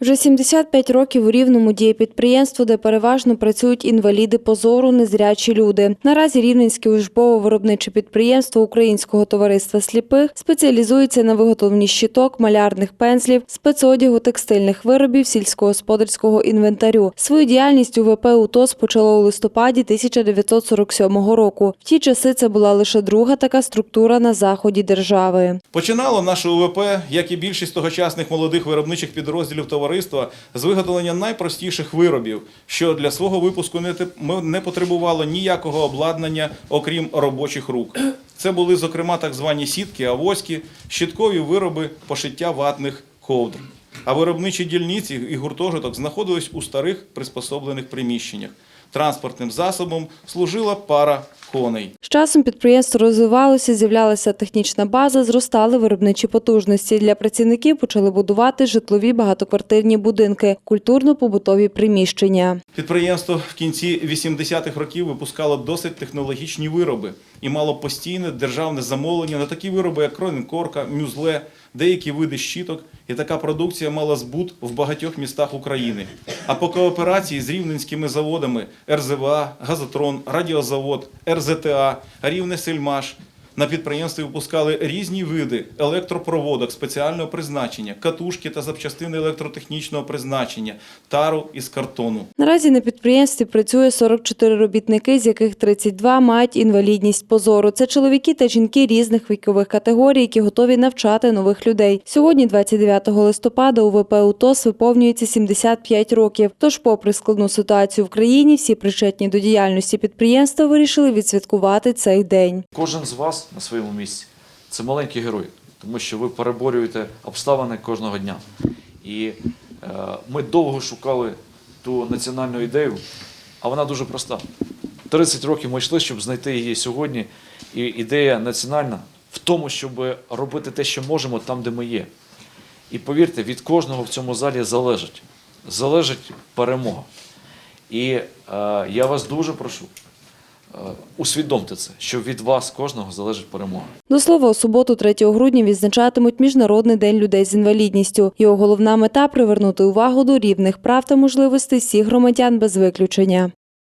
Вже 75 років у Рівному діє підприємство, де переважно працюють інваліди позору, незрячі люди. Наразі Рівненське учбово-виробниче підприємство Українського товариства сліпих спеціалізується на виготовленні щиток, малярних пензлів, спецодягу, текстильних виробів, сільськогосподарського інвентарю. Свою діяльність УВП УТОС почало у листопаді 1947 року. В ті часи це була лише друга така структура на заході держави. Починало наше УВП, як і більшість тогочасних молодих виробничих підрозділів товариства, з виготовлення найпростіших виробів, що для свого випуску не потребувало ніякого обладнання, окрім робочих рук. Це були, зокрема, так звані сітки, авоськи, щиткові вироби пошиття ватних ковдр. А виробничі дільниці і гуртожиток знаходились у старих приспособлених приміщеннях. Транспортним засобом служила пара коней. З часом підприємство розвивалося, з'являлася технічна база, зростали виробничі потужності. Для працівників почали будувати житлові багатоквартирні будинки, культурно-побутові приміщення. Підприємство в кінці 80-х років випускало досить технологічні вироби і мало постійне державне замовлення на такі вироби, як кроненкорка, мюзле, деякі види щиток. І така продукція мала збут в багатьох містах України. А по кооперації з рівненськими заводами РЗВА, Газотрон, Радіозавод, РЗТА, Рівне Сельмаш на підприємстві випускали різні види електропроводок спеціального призначення, катушки та запчастини електротехнічного призначення, тару із картону. Наразі на підприємстві працює 44 робітники, з яких 32 мають інвалідність позору. Це чоловіки та жінки різних вікових категорій, які готові навчати нових людей. Сьогодні, 29 листопада, у ВП УТОС виповнюється 75 років. Тож, попри складну ситуацію в країні, всі причетні до діяльності підприємства вирішили відсвяткувати цей день. Кожен з вас на своєму місці це маленький герой, тому що ви переборюєте обставини кожного дня. І е, ми довго шукали ту національну ідею, а вона дуже проста. 30 років ми йшли, щоб знайти її сьогодні. І ідея національна в тому, щоб робити те, що можемо, там, де ми є. І повірте, від кожного в цьому залі залежить. Залежить перемога. І е, я вас дуже прошу. Е, Усвідомте це, що від вас кожного залежить перемога. До слова, у суботу, 3 грудня, відзначатимуть Міжнародний день людей з інвалідністю. Його головна мета привернути увагу до рівних прав та можливостей всіх громадян без виключення.